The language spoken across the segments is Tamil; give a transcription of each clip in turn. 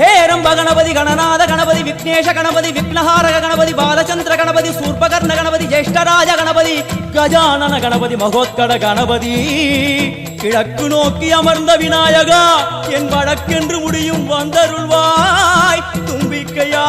ஹேரம்ப கணபதி கணநாத கணபதி விக்னேஷ கணபதி விக்னஹாரக கணபதி பாலச்சந்திர கணபதி சூர்பகர்ண கணபதி ஜேஷ்டராஜ கணபதி கஜானன கணபதி மகோத்கட கணபதி. கிழக்கு நோக்கி அமர்ந்த விநாயகா என் வடக்கென்று முடியும் வந்தருள்வாய். தும்பிக்கையா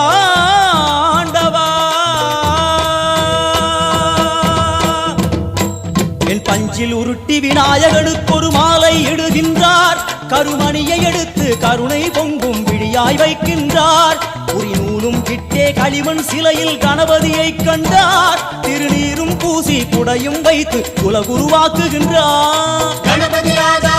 என் பஞ்சில் உருட்டி விநாயகனுக்கு ஒரு மாலை இடுகின்றார். கருமணியை எடுத்து கருணை பொங்கும் விழியாய் வைக்கின்றார். உரி நூலும் கிட்டே களிமண் சிலையில் கணபதியை கண்டார். திருநீரும் பூசி குடையும் வைத்து குலகுருவாக்குகின்றார். கணபதி ராஜா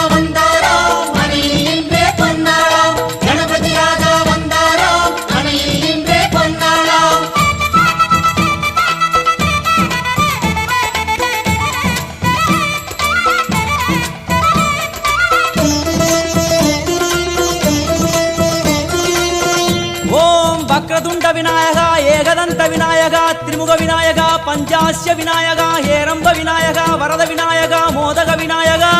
ஏகதந்த விநாயகா திரிமுக விநாயகா பஞ்சாஸ்ய விநாயகா ஹேரம்ப விநாயகா வரத விநாயகா மோதக விநாயகா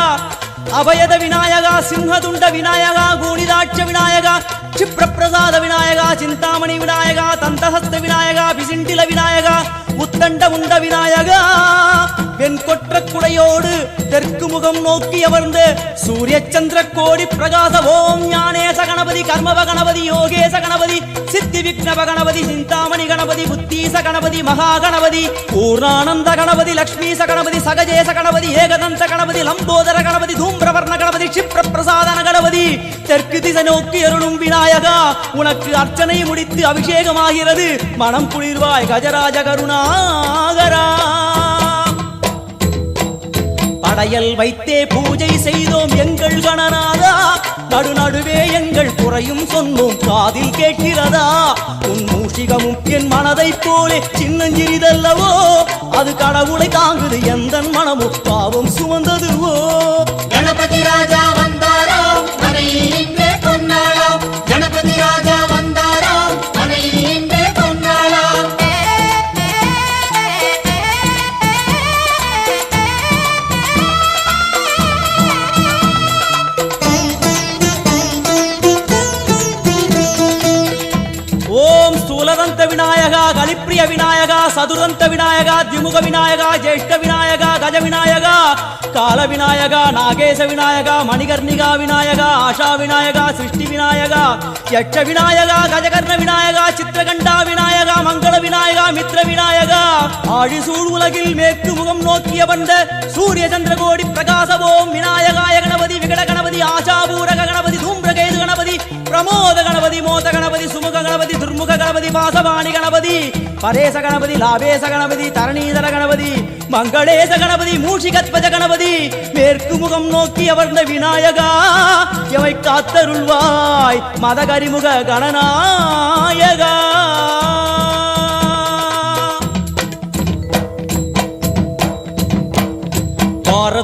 அபயத விநாயகா சிம்ஹதுண்ட விநாயகா கூணிதாட்ச விநாயகா க்ஷிப்ரப்பிரசாத விநாயகா சிந்தாமணி விநாயகா தந்தஹஸ்த விநாயகா பிசிண்டில விநாயகா உத்தண்ட உண்ட விநாயகா வெண் கொற்ற குடையோடு தெற்கு முகம் நோக்கி அமர்ந்து சூரிய சந்திர கோடி பிரகாச ஓம் ஞானேச கணபதி கர்மவ கணபதி யோகேச கணபதி சித்தி விக்னவ கணபதி சிந்தாமணி கணபதி புத்தீச கணபதி மகா கணபதி பூர்ணானந்த கணபதி லக்ஷ்மீச கணபதி சகஜேச கணபதி ஏகதந்த கணபதி லம்போதர கணபதி தூம்பிரவர்ண கணபதி க்ஷிப்ர பிரசாதன கணபதி தெற்கு திசை நோக்கி அருளும் விநாயகா உனக்கு அர்ச்சனை முடித்து அபிஷேகமாகிறது. மனம் குளிர்வாய் கஜராஜ கருணாகரா. படையல் வைத்தே பூஜை செய்தோம் எங்கள் கணநாதா. நடுநடுவே எங்கள் குறையும் சொன்னோம் காதில் கேட்கிறதா? உன் மூஷிகமும் என் மனதை போலே சின்னஞ்சிறிதல்லவோ? அது கடவுளை தாங்குது எந்த மனமும் பாவம் சுமந்ததுவோ? ஓம் விநாயகா கலிப்பிரிய விநாயகா சதுரந்த விநாயகா திமுக விநாயகா ஜேஷ்ட விநாயகா கஜ விநாயகா கால விநாயகா நாகேச விநாயகா மணிகர்ணிகா விநாயகா ஆஷா விநாயகா சிருஷ்டி விநாயகா யட்ச விநாயகா கஜகர்ண விநாயகா சித்திரகண்டா விநாயகா மங்கள விநாயகா மித்ர விநாயகா. ஆழிசூழ் உலகில் மேற்கு முகம் நோக்கிய வந்த சூரிய சந்திரகோடி பிரகாசவோம் விநாயகா வாசவாணி கணபதி கணபதி பரேச கணபதி லாபேச கணபதி தரணீதர கணபதி மங்களேச கணபதி மூஷிகத்வஜ கணபதி மேற்கு முகம் நோக்கி அமர்ந்த விநாயகா எவை காத்தருள்வாய் மதகரிமுக கணநாயகா.